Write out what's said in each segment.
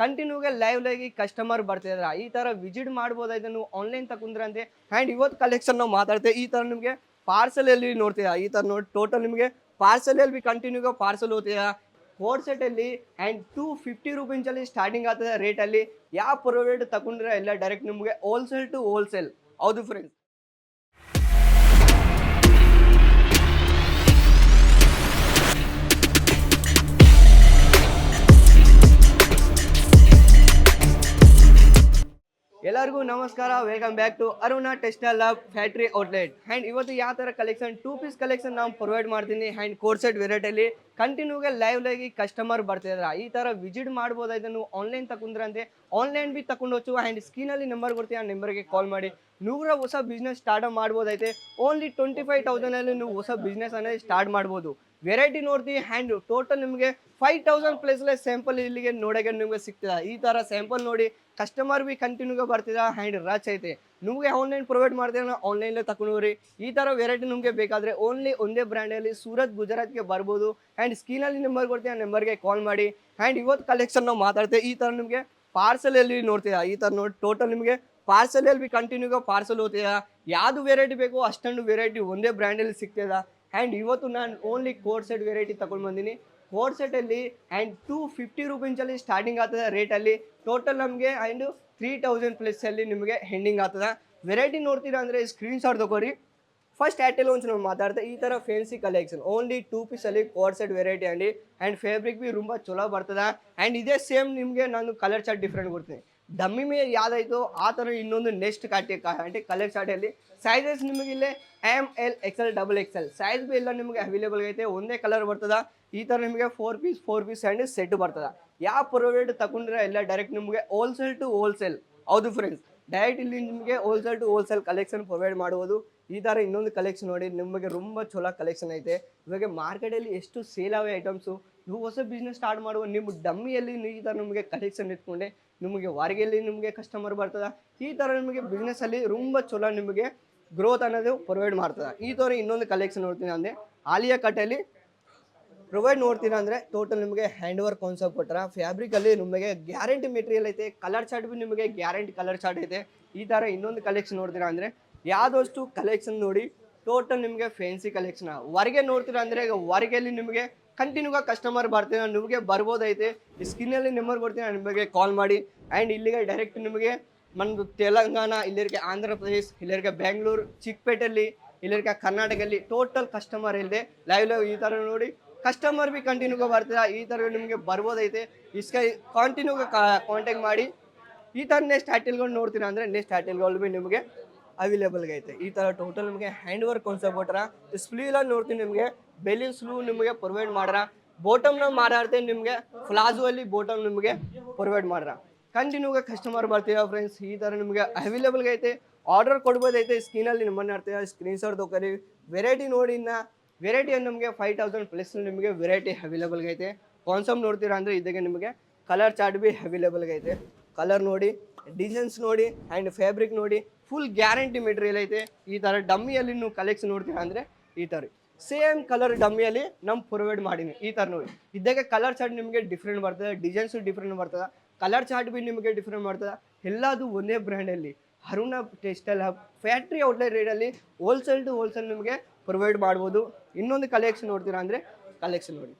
ಕಂಟಿನ್ಯೂಗೆ live live customer ಬರ್ತಿದಾರೆ. ಈ ತರ ವಿಸಿಟ್ ಮಾಡ್ಬೋದಾಯ್ತು ನೀವು ಆನ್ಲೈನ್ ತಕೊಂಡ್ರೆ ಅಂತ ಆ್ಯಂಡ್ ಇವತ್ತು ಕಲೆಕ್ಷನ್ ನಾವು ಮಾತಾಡ್ತೇವೆ ಈ ತರ ನಿಮಗೆ ಪಾರ್ಸಲ್ ಅಲ್ಲಿ ನೋಡ್ತೀರಾ? ಈ ತರ ನೋಡಿ ಟೋಟಲ್ ನಿಮಗೆ ಪಾರ್ಸಲ್ ಅಲ್ಲಿ ಕಂಟಿನ್ಯೂಗೆ ಪಾರ್ಸಲ್ ಫೋರ್ ಸೆಟ್ ಅಲ್ಲಿ ಆ್ಯಂಡ್ ಟೂ ಫಿಫ್ಟಿ ರುಪೀಸ್ ಅಲ್ಲಿ ಸ್ಟಾರ್ಟಿಂಗ್ ಆಗ್ತದೆ ಅಲ್ಲಿ. ಯಾವ ಪ್ರೊವೈಡ್ ತಗೊಂಡ್ರೆ ಎಲ್ಲ ಡೈರೆಕ್ಟ್ ನಿಮಗೆ ಹೋಲ್ಸೇಲ್ ಟು ಹೋಲ್ಸೇಲ್ ಹೌದು ಫ್ರೆಂಡ್ಸ್ ಎಲ್ಲರಿಗೂ ನಮಸ್ಕಾರ. Welcome back to Aruna textile hub factory outlet hand ಇವತ್ತು ಯಾವ ಥರ ಕಲೆಕ್ಷನ್ ಟೂ ಪೀಸ್ ಕಲೆಕ್ಷನ್ ನಾವು ಪ್ರೊವೈಡ್ ಮಾಡ್ತೀನಿ. ಆ್ಯಂಡ್ ಕೋರ್ಸೆಟ್ ವೆರೈಟಿಯಲ್ಲಿ ಕಂಟಿನ್ಯೂಗೆ ಲೈವ್ ಆಗಿ ಕಸ್ಟಮರ್ ಬರ್ತಿದಾರೆ ಈ ಥರ ವಿಸಿಟ್ ಮಾಡ್ಬೋದು. ಇದನ್ನು ಆನ್ಲೈನ್ ತಗೊಂಡ್ರೆ ಆನ್ಲೈನ್ ಬಿ ತಗೊಂಡು ಹ್ಯಾಂಡ್ ಆ್ಯಂಡ್ ಸ್ಕ್ರೀನಲ್ಲಿ ನಂಬರ್ ಕೊಡ್ತೀವಿ ಆ ನಂಬರ್ಗೆ ಕಾಲ್ ಮಾಡಿ. ನೂರ ಹೊಸ ಬಿಸ್ನೆಸ್ ಸ್ಟಾರ್ಟ್ ಮಾಡ್ಬೋದೈತೆ ಓನ್ಲಿ ಟ್ವೆಂಟಿ ಫೈವ್ ತೌಸಂಡಲ್ಲಿ ನೀವು ಹೊಸ ಬಿಸ್ನೆಸ್ ಅನ್ನೋದು ಸ್ಟಾರ್ಟ್ ಮಾಡ್ಬೋದು. ವೆರೈಟಿ ನೋಡ್ತೀವಿ ಹ್ಯಾಂಡ್ ಟೋಟಲ್ ನಿಮಗೆ ಫೈವ್ ತೌಸಂಡ್ ಪ್ಲೇಸ್ಲೆ ಸ್ಯಾಂಪಲ್ ಇಲ್ಲಿಗೆ ನೋಡೋಕೆ ನಿಮಗೆ ಸಿಗ್ತದೆ. ಈ ಥರ ಸ್ಯಾಂಪಲ್ ನೋಡಿ ಕಸ್ಟಮರ್ ಬಿ ಕಂಟಿನ್ಯೂಗೆ ಬರ್ತಿದ ಹ್ಯಾಂಡ್ ರಚ್ ಐತೆ. ನಿಮಗೆ ಆನ್ಲೈನ್ ಪ್ರೊವೈಡ್ ಮಾಡ್ತೀರ ಆನ್ಲೈನ್ಲೇ ತಗೊಂಡ್ರಿ ಈ ಥರ ವೆರೈಟಿ ನಿಮಗೆ ಬೇಕಾದರೆ ಓನ್ಲಿ ಒಂದೇ ಬ್ರ್ಯಾಂಡಲ್ಲಿ ಸೂರತ್ ಗುಜರಾತ್ಗೆ ಬರ್ಬೋದು. ಆ್ಯಂಡ್ ಸ್ಕೀನಲ್ಲಿ ನಂಬರ್ ಕೊಡ್ತೀನಿ, ಆ ನಂಬರ್ಗೆ ಕಾಲ್ ಮಾಡಿ. ಆ್ಯಂಡ್ ಇವತ್ತು ಕಲೆಕ್ಷನ್ ನಾವು ಮಾತಾಡ್ತೇವೆ, ಈ ಥರ ನಿಮಗೆ ಪಾರ್ಸಲಲ್ಲಿ ನೋಡ್ತೀರಾ? ಈ ಥರ ನೋಡಿ ಟೋಟಲ್ ನಿಮಗೆ ಪಾರ್ಸಲಲ್ಲಿ ಬಿ ಕಂಟಿನ್ಯೂಗೆ ಪಾರ್ಸಲ್ ಹೋಗ್ತೀರಾ ಯಾವುದು ವೆರೈಟಿ ಬೇಕೋ ಅಷ್ಟೊಂದು ವೆರೈಟಿ ಒಂದೇ ಬ್ರ್ಯಾಂಡಲ್ಲಿ ಸಿಗ್ತದ. ಆ್ಯಂಡ್ ಇವತ್ತು ನಾನು ಓನ್ಲಿ ಕೋಡ್ ಸೆಟ್ ವೆರೈಟಿ ತಗೊಂಡು ಬಂದೀನಿ. ಕೋಡ್ ಸೆಟಲ್ಲಿ ಆ್ಯಂಡ್ ಟೂ ಫಿಫ್ಟಿ ರುಪೀಸಲ್ಲಿ ಸ್ಟಾರ್ಟಿಂಗ್ ಆಗ್ತದೆ ರೇಟಲ್ಲಿ ಟೋಟಲ್ ನಮಗೆ ಆ್ಯಂಡ್ ತ್ರೀ ತೌಸಂಡ್ ಪ್ಲಸ್ಸಲ್ಲಿ ನಿಮಗೆ ಹೆಂಡಿಂಗ್ ಆಗ್ತದೆ. ವೆರೈಟಿ ನೋಡ್ತೀರಾ ಅಂದರೆ ಸ್ಕ್ರೀನ್ ಶಾಟ್ ತಗೋರಿ ಫಸ್ಟ್ ಏರ್ಟೆಲ್ ಒಂದು ನಾವು ಮಾತಾಡ್ತಾ ಈ ಥರ ಫ್ಯಾನ್ಸಿ ಕಲೆಕ್ಷನ್ ಓನ್ಲಿ ಟೂ ಪೀಸಲ್ಲಿ ಕೋಡ್ ಸೆಟ್ ವೆರೈಟಿ ಅಂಡಿ ಆ್ಯಂಡ್ ಫ್ಯಾಬ್ರಿಕ್ ಭೀ ತುಂಬ ಚಲೋ ಬರ್ತದೆ. ಆ್ಯಂಡ್ ಇದೇ ಸೇಮ್ ನಿಮಗೆ ನಾನು ಕಲರ್ ಚಾರ್ಟ್ ಡಿಫ್ರೆಂಟ್ ಕೊಡ್ತೀನಿ. ಡಮ್ಮಿ ಮೇಲೆ ಯಾವ್ದಾಯ್ತು? ಆ ಥರ ಇನ್ನೊಂದು ನೆಕ್ಸ್ಟ್ ಕಾಟಿ అంటే ಕಲರ್ ಚಾರ್ಟಲ್ಲಿ ಸೈಜಸ್ ನಿಮಗೆ ಇಲ್ಲೇ M L XL double XL size B ಎಲ್ಲ ನಿಮಗೆ ಅವೈಲೇಬಲ್ ಐತೆ ಒಂದೇ ಕಲರ್ ಬರ್ತದೆ. ಈ ಥರ ನಿಮಗೆ four piece four piece and set ಬರ್ತದೆ. ಯಾವ ಪ್ರೊವೈಡ್ ತಗೊಂಡ್ರೆ ಎಲ್ಲ ಡೈರೆಕ್ಟ್ ನಿಮಗೆ ಹೋಲ್ಸೇಲ್ ಟು ಹೋಲ್ಸೇಲ್ ಹೌದು ಫ್ರೆಂಡ್ಸ್ ಡೈರೆಕ್ಟ್ ಇಲ್ಲಿ ನಿಮಗೆ wholesale to wholesale collection provide ಮಾಡುವುದು. ಈ ಥರ ಇನ್ನೊಂದು ಕಲೆಕ್ಷನ್ ನೋಡಿ, ನಿಮಗೆ ತುಂಬ ಚಲೋ ಕಲೆಕ್ಷನ್ ಐತೆ. ಇವಾಗ ಮಾರ್ಕೆಟಲ್ಲಿ ಎಷ್ಟು ಸೇಲ್ ಆವೆ ಐಟಮ್ಸು ನೀವು ಹೊಸ ಬಿಸ್ನೆಸ್ ಸ್ಟಾರ್ಟ್ ಮಾಡುವ, ನಿಮ್ಮ ಡಮ್ಮಿಯಲ್ಲಿ ಈ ಥರ ನಿಮಗೆ ಕಲೆಕ್ಷನ್ ಇಟ್ಕೊಂಡೆ ನಿಮಗೆ ವಾರಿಗೆಯಲ್ಲಿ ನಿಮಗೆ ಕಸ್ಟಮರ್ ಬರ್ತದೆ. ಈ ಥರ ನಿಮಗೆ ಬಿಸ್ನೆಸ್ಸಲ್ಲಿ ತುಂಬ ಚಲೋ ನಿಮಗೆ ಗ್ರೋತ್ ಅನ್ನೋದು ಪ್ರೊವೈಡ್ ಮಾಡ್ತದೆ. ಈ ಥರ ಇನ್ನೊಂದು ಕಲೆಕ್ಷನ್ ನೋಡ್ತೀನಿ ಅಂದರೆ ಆಲಿಯಾ ಕಟ್ಟಲ್ಲಿ ಪ್ರೊವೈಡ್ ನೋಡ್ತೀರಾ ಅಂದರೆ ಟೋಟಲ್ ನಿಮಗೆ ಹ್ಯಾಂಡ್ ವರ್ಕ್ ಕಾನ್ಸೆಪ್ಟ್ ಕೊಟ್ಟರೆ ಫ್ಯಾಬ್ರಿಕಲ್ಲಿ ನಿಮಗೆ ಗ್ಯಾರಂಟಿ ಮೆಟೀರಿಯಲ್ ಐತೆ ಕಲರ್ ಚಾರ್ಟ್ ಬಿ ನಿಮಗೆ ಗ್ಯಾರಂಟಿ ಕಲರ್ ಚಾರ್ಟ್ ಐತೆ. ಈ ಥರ ಇನ್ನೊಂದು ಕಲೆಕ್ಷನ್ ನೋಡ್ತೀರಾ ಅಂದರೆ ಯಾವುದಷ್ಟು ಕಲೆಕ್ಷನ್ ನೋಡಿ ಟೋಟಲ್ ನಿಮಗೆ ಫ್ಯಾನ್ಸಿ ಕಲೆಕ್ಷನ್ ಹೊರಗೆ ನೋಡ್ತೀರಾ ಅಂದರೆ ಈಗ ಹೊರಗೆಲ್ಲಿ ನಿಮಗೆ ಕಂಟಿನ್ಯೂಗ ಕಸ್ಟಮರ್ ಬರ್ತೀರಾ ನಿಮಗೆ ಬರ್ಬೋದೈತೆ. ಈ ಸ್ಕಿನ್ನಲ್ಲಿ ನಂಬರ್ ಕೊಡ್ತೀನಿ ನಿಮಗೆ ಕಾಲ್ ಮಾಡಿ. ಆ್ಯಂಡ್ ಇಲ್ಲಿಗೆ ಡೈರೆಕ್ಟ್ ನಿಮಗೆ ನಮ್ಮದು ತೆಲಂಗಾಣ, ಇಲ್ಲಿರ್ಗೆ ಆಂಧ್ರ ಪ್ರದೇಶ್, ಇಲ್ಲಿರ್ಗೆ ಬೆಂಗಳೂರು ಚಿಕ್ಕಪೇಟೆಯಲ್ಲಿ, ಇಲ್ಲಿರ್ಗೆ ಕರ್ನಾಟಕದಲ್ಲಿ ಟೋಟಲ್ ಕಸ್ಟಮರ್ ಇಲ್ಲದೆ ಲೈವ್ ಲೈವ್ ಈ ಥರ ನೋಡಿ ಕಸ್ಟಮರ್ ಬಿ ಕಂಟಿನ್ಯೂಗೆ ಬರ್ತೀರಾ? ಈ ಥರ ನಿಮಗೆ ಬರ್ಬೋದೈತೆ. ಇಸ್ಕೈ ಕಂಟಿನ್ಯೂಗ ಕಾಂಟ್ಯಾಕ್ಟ್ ಮಾಡಿ. ಈ ಥರ ನೆಕ್ಸ್ಟ್ ಹ್ಯಾಟಿಲ್ಗಳು ನೋಡ್ತೀರಾ ಅಂದರೆ ನೆಕ್ಸ್ಟ್ ಹ್ಯಾಟಿಲ್ಗಳು ಬಿ ನಿಮಗೆ ಅವೈಲೇಬಲ್ಗೆ ಐತೆ ಈ ಥರ ಟೋಟಲ್ ನಿಮಗೆ ಹ್ಯಾಂಡ್ ವರ್ಕ್ ಕಾನ್ಸೆಪ್ಟ್ ಕೊಟ್ರ ಸ್ಲೀವ್ ನೋಡ್ತೀನಿ ನಿಮಗೆ. ಬೆಲಿ ಸ್ಲೂ ನಿಮಗೆ ಪ್ರೊವೈಡ್ ಮಾಡ್ರ. ಬಾಟಮ್ನ ಮಾರಾಡ್ತೇನೆ ನಿಮಗೆ ಫ್ಲಾಜು ಅಲ್ಲಿ ಬಾಟಮ್ ನಿಮಗೆ ಪ್ರೊವೈಡ್ ಮಾಡ್ರ. ಕಂಟಿನ್ಯೂಗೆ ಕಸ್ಟಮರ್ ಬರ್ತೀರಾ ಫ್ರೆಂಡ್ಸ್ ಈ ಥರ ನಿಮಗೆ ಅವೈಲೇಬಲ್ಗೆ ಐತೆ ಆರ್ಡರ್ ಕೊಡ್ಬೋದೈತೆ ಸ್ಕ್ರೀನಲ್ಲಿ ನಿಮ್ಮನ್ನ ಮಾಡ್ತೀರಾ ಸ್ಕ್ರೀನ್ ಶಾಟ್ ತೊಗೊರಿ. ವೆರೈಟಿ ನೋಡಿ ಇನ್ನ. ವೆರೈಟಿ ನಮಗೆ ಫೈವ್ ತೌಸಂಡ್ ಪ್ಲಸ್ ನಿಮಗೆ ವೆರೈಟಿ ಅವೈಲೇಬಲ್ಗೆ ಐತೆ ನೋಡ್ತೀರಾ ಅಂದರೆ ಇದಕ್ಕೆ ನಿಮಗೆ ಕಲರ್ ಚಾರ್ಟ್ ಬಿ ಅವೈಲೇಬಲ್ಗೆ ಐತೆ ಕಲರ್ ನೋಡಿ ಡಿಸೈನ್ಸ್ ನೋಡಿ ಆ್ಯಂಡ್ ಫ್ಯಾಬ್ರಿಕ್ ನೋಡಿ. ಫುಲ್ ಗ್ಯಾರಂಟಿ ಮೆಟೀರಿಯಲ್ ಐತೆ. ಈ ಥರ ಡಮ್ಮಿಯಲ್ಲಿ ನೀವು ಕಲೆಕ್ಷನ್ ನೋಡ್ತೀರಾ ಅಂದರೆ ಈ ಥರ ಸೇಮ್ ಕಲರ್ ಡಮ್ಮಿಯಲ್ಲಿ ನಮ್ಮ ಪ್ರೊವೈಡ್ ಮಾಡೀನಿ. ಈ ಥರ ನೋಡಿ. ಇದಕ್ಕೆ ಕಲರ್ ಚಾರ್ಟ್ ನಿಮಗೆ ಡಿಫ್ರೆಂಟ್ ಬರ್ತದೆ? ಡಿಸೈನ್ಸು ಡಿಫ್ರೆಂಟ್ ಬರ್ತದೆ? ಕಲರ್ ಚಾರ್ಟ್ ಬಿ ನಿಮಗೆ ಡಿಫ್ರೆಂಟ್ ಬರ್ತದೆ ಎಲ್ಲದು ಒಂದೇ ಬ್ರ್ಯಾಂಡಲ್ಲಿ Aruna textile hub factory outlet ರೇಟಲ್ಲಿ ಹೋಲ್ಸೇಲ್ ಟು ಹೋಲ್ಸೇಲ್ ನಿಮಗೆ ಪ್ರೊವೈಡ್ ಮಾಡ್ಬೋದು. ಇನ್ನೊಂದು ಕಲೆಕ್ಷನ್ ನೋಡ್ತೀರಾ ಅಂದರೆ ಕಲೆಕ್ಷನ್ ನೋಡಿ.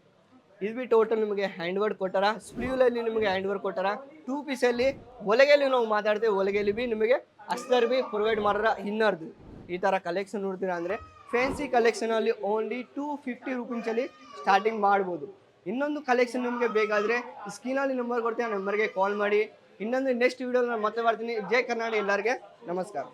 ಇದು ಬಿ ಟೋಟಲ್ ನಿಮಗೆ ಹ್ಯಾಂಡ್ ವರ್ಕ್ ಕೊಟ್ಟಾರ ಸ್ಲೀವ್ಲಲ್ಲಿ ನಿಮಗೆ ಹ್ಯಾಂಡ್ ವರ್ಕ್ ಕೊಟ್ಟಾರ ಟೂ ಪೀಸಲ್ಲಿ ಒಲೆಗೆಯಲ್ಲಿ ನಾವು ಮಾತಾಡ್ತೇವೆ. ಒಲೆಗೆಯಲ್ಲಿ ಬಿ ನಿಮಗೆ ಅಸ್ತರ್ ಬಿ ಪ್ರೊವೈಡ್ ಮಾಡ್ರ ಇನ್ನರ್ದು. ಈ ಥರ ಕಲೆಕ್ಷನ್ ನೋಡ್ತೀರಾ ಅಂದರೆ ಫ್ಯಾನ್ಸಿ ಕಲೆಕ್ಷನಲ್ಲಿ ಓನ್ಲಿ ಟೂ ಫಿಫ್ಟಿ ರುಪೀಸಲ್ಲಿ ಸ್ಟಾರ್ಟಿಂಗ್ ಮಾಡ್ಬೋದು. ಇನ್ನೊಂದು ಕಲೆಕ್ಷನ್ ನಿಮಗೆ ಬೇಕಾದರೆ ಸ್ಕ್ರೀನಲ್ಲಿ ನಂಬರ್ ಕೊಡ್ತೀನಿ ಆ ನಂಬರ್ಗೆ ಕಾಲ್ ಮಾಡಿ. ಇನ್ನೊಂದು ನೆಕ್ಸ್ಟ್ ವೀಡಿಯೋ ನಾನು ಮತ್ತೆ ಮಾಡ್ತೀನಿ ಜೈ ಕರ್ನಾಟಕ ಎಲ್ಲರಿಗೆ ನಮಸ್ಕಾರ.